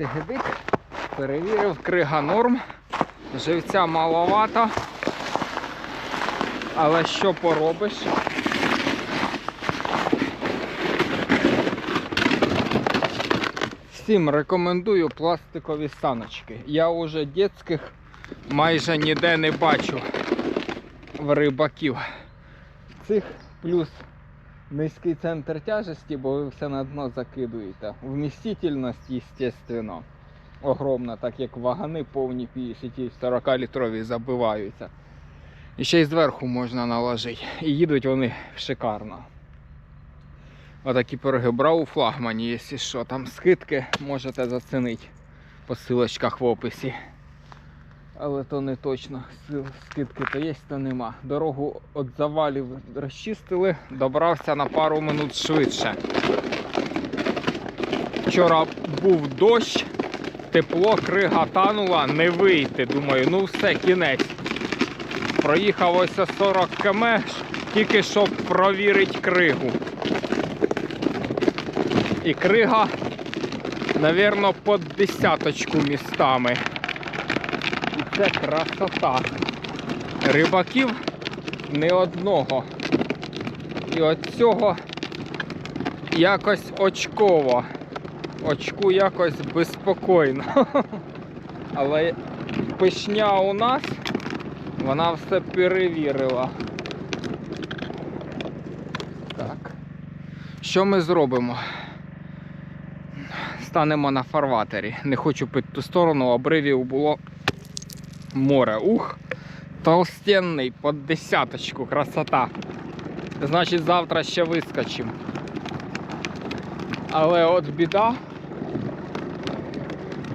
Тигидик. Перевірив, крига норм. Живця маловато. Але що поробиш? Всім рекомендую пластикові саночки. Я уже дитських майже ніде не бачу в рибаків. Цих плюс низький центр тяжесті, бо ви все на дно закидуєте. Вмістительність, естественно, огромна, так як вагани повні 50-40 літрові забиваються. І ще й зверху можна наложити. І їдуть вони шикарно. Отакі пироги брав у флагмані, якщо що, там скидки можете зацінити по силочках в описі. Але то не точно. Скидки то є, то нема. Дорогу від завалів розчистили, добрався на пару минут швидше. Вчора був дощ, тепло, крига танула, не вийти. Думаю, ну все, кінець. Проїхав ось 40 км, тільки щоб провірити кригу. І крига, навірно, під десяточку містами. Це красота. Рибаків не одного. І от цього якось очково. Очку якось безпокійно. Але пишня у нас, вона все перевірила. Так. Що ми зробимо? Станемо на фарватері. Не хочу пити ту сторону, обривів було море. Ух, толстенний, під десяточку, красота. Значить, завтра ще вискочимо. Але от біда.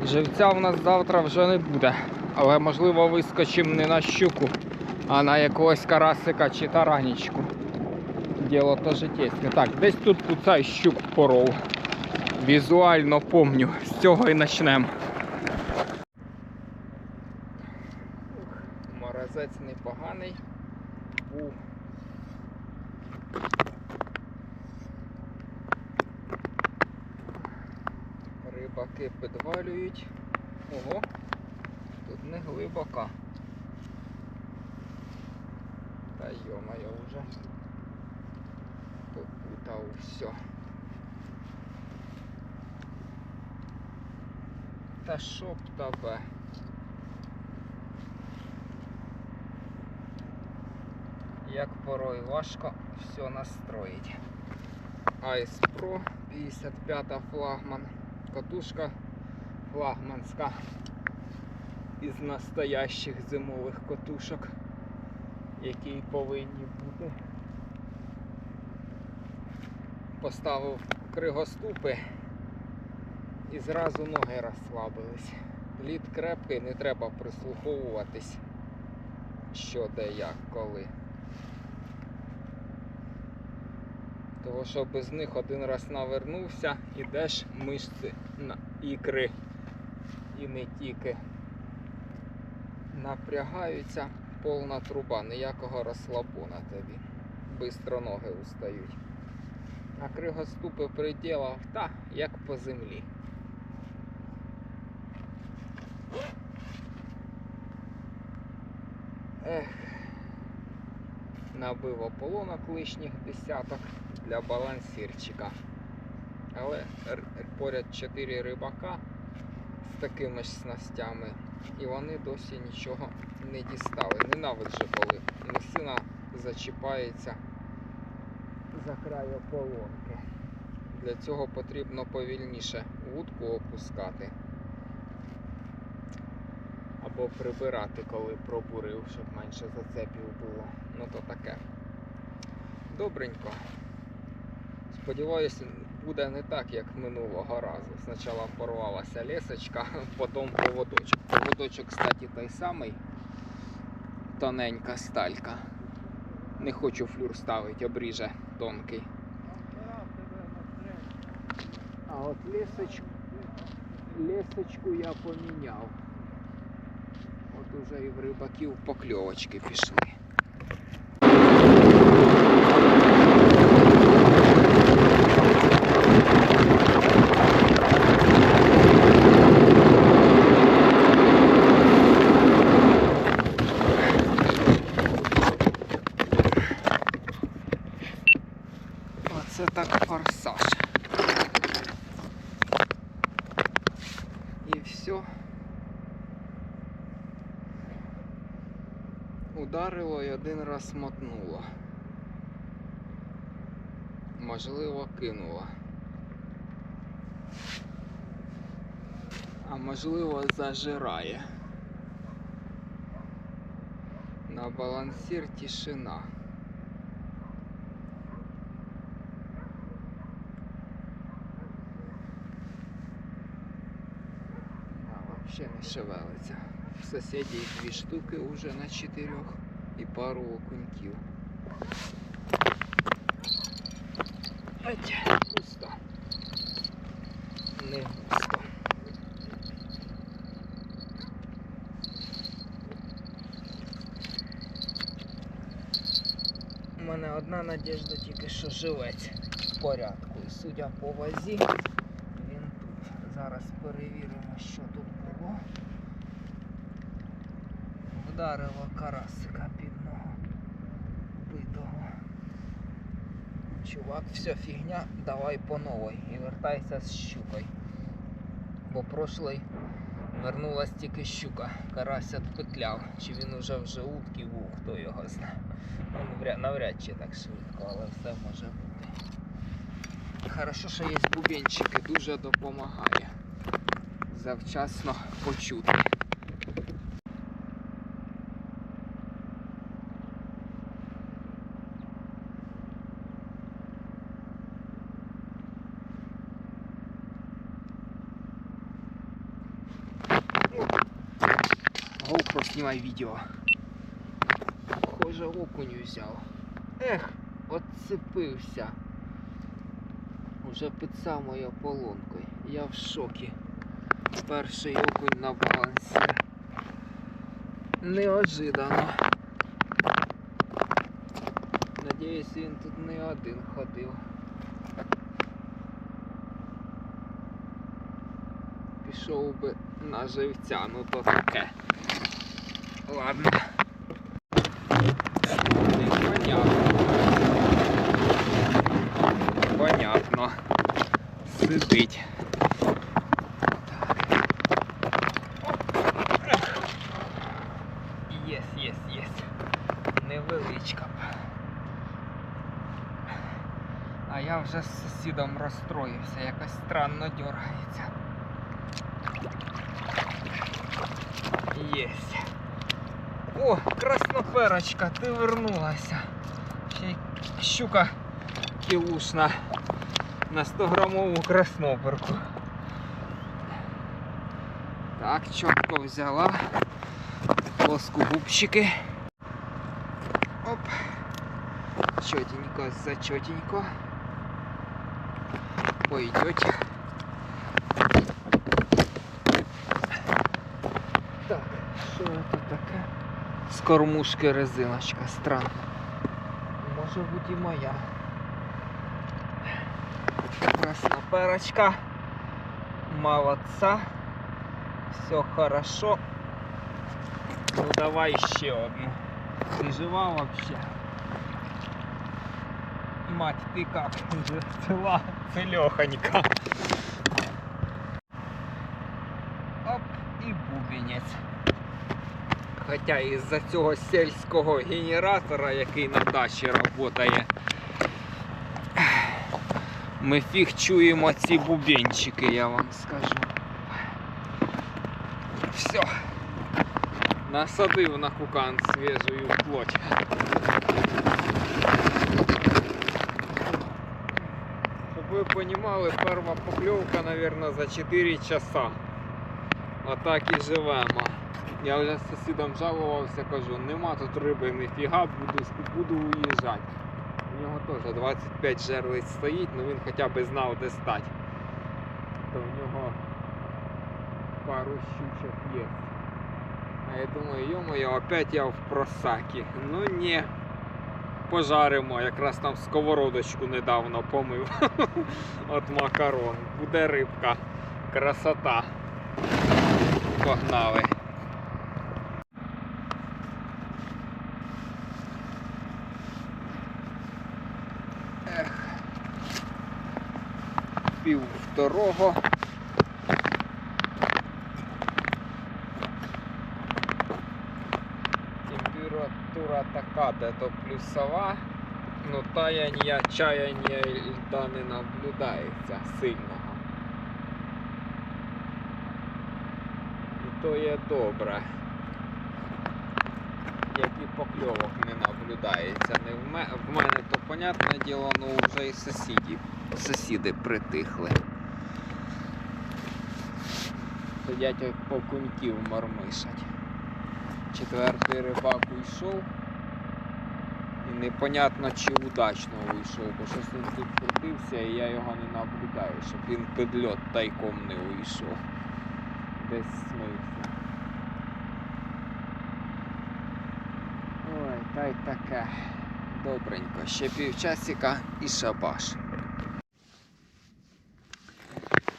Живця в нас завтра вже не буде. Але можливо вискочимо не на щуку, а на якогось карасика чи таранічку. Діло то житєсне. Так, десь тут куцай щук поров. Візуально помню. З цього і почнемо. Морозець непоганий. Був. Рибаки підвалюють. Ого, тут не глибоко. Та йо-моє вже попутав все. Та щоб тебе. Як порой важко все настроїть. Ice Pro 55 флагман. Катушка флагманська із настоящих зимових катушок, які повинні бути. Поставив кригоступи і зразу ноги розслабились. Лід крепкий, не треба прислуховуватись, що де як коли. Тому що без них один раз навернувся, ідеш мишці на ікри і не тільки напрягаються, повна труба, ніякого розслабона тобі. Бистро ноги устають. А кригоступи приділав та як по землі. Ех, набив ополонок лишніх десяток для балансирчика. Але поряд 4 рибака з такими ж снастями. І вони досі нічого не дістали. Ненавиджу, коли місина зачіпається за край ополонки. Для цього потрібно повільніше вудку опускати. Або прибирати, коли пробурив, щоб менше зацепів було. Ну то таке. Добренько. Сподіваюся, буде не так, як минулого разу. Спочатку порвалася лесочка, потім поводочок. Поводочок, кстати, той самий. Тоненька сталька. Не хочу флюр ставити, обріже тонкий. А от лесочку, лесочку я поміняв. От уже і в рибаків покльовочки пішли. все. Ударило і один раз мотнуло. Можливо, кинуло. А можливо зажирає. На балансір тишина. Вообще не шевелиться. В сусідів дві штуки уже на чотирьох і пару окуньків. Ать, пусто. Не густо. У мене одна надіжда тільки що живець в порядку. І судя по вазі, він тут. Зараз перевіримо, що тут було. Вдарило карасика бідного битого. Чувак, все фігня, давай по новій і вертайся з щукою. Бо прошлий вернулась тільки щука. Карась отпетляв. Чи він уже вже утки був, хто його знає. Ну, навряд чи так швидко, але все може бути. Хорошо, що є бубенчики, дуже допомагає. Завчасно почути. Снимай видео. Похоже, окунь взяв. Ех, отцепився. Уже під самою полонкою. Я в шокі. Перший окунь на балансі. Неожиданно. Надіюсь, він тут не один ходив. Пішов би на живця, ну то таке. Ладно. Непонятно. Понятно. Сидить. Єс, єс, єс. Невеличка. А я вже з сусідом розстроївся, якось странно дергається. Єсть. О, красноперочка, ти вернулася. Ще й щука кілушна на 100 грамову красноперку. Так, чітко взяла. Плоскогубчики. Оп. Чотенько за чотенько. Пойдете. З кормушки резиночка, странно. Може бути і моя. Красна перочка. Молодца. Все хорошо. Ну давай ще одну. Ты жива вообще? Мать, ты как? Цела, целехонька. Хоча із-за цього сільського генератора, який на дачі працює, ми фіг чуємо ці бубенчики, я вам скажу. Все. Насадив на кукан свіжою плоть. Щоб ви розуміли, перша покльовка, мабуть, за 4 часа. Отак і живемо. Я вже з сусідом жалувався, кажу, нема тут риби, ніфіга, буду, буду уїжджати. У нього теж 25 жерлиць стоїть, але він хоча б знав, де стати. То в нього пару щучок є. А я думаю, йо-моє, опять я в просакі. Ну ні. Пожаримо, якраз там сковородочку недавно помив. От макарон. Буде рибка. Красота. Погнали. пів второго. Температура така, де то плюсова, но таяння, чаяння льда не наблюдається сильного. І то є добре. Як і покльовок не наблюдається. Не в, ме... в мене то понятне діло, ну вже і сусіді, сусіди притихли. Сидять як покуньків мормишать. Четвертий рибак уйшов. І непонятно чи удачно уйшов, бо щось він тут крутився і я його не наблюдаю, щоб він під льот тайком не уйшов. Десь смився. Та й таке. Добренько. Ще півчасика і шабаш.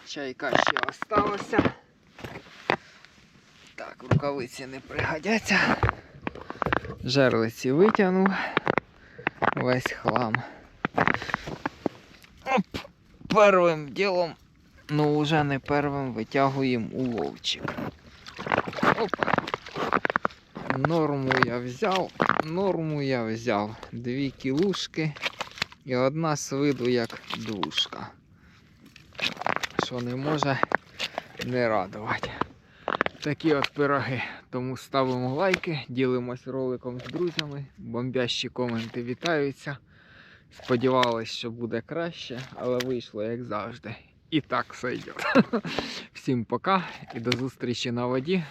Чайка ще осталася. Так, рукавиці не пригодяться. Жерлиці витягнув. Весь хлам. Оп! Первим ділом, ну вже не первим витягуємо уловчик. Опа. Норму я взяв, норму я взяв. Дві кілушки і одна з виду як двушка. Що не може не радувати. Такі от пироги. Тому ставимо лайки, ділимось роликом з друзями, бомбящі коменти вітаються. Сподівались, що буде краще, але вийшло як завжди. І так все йде. Всім пока і до зустрічі на воді.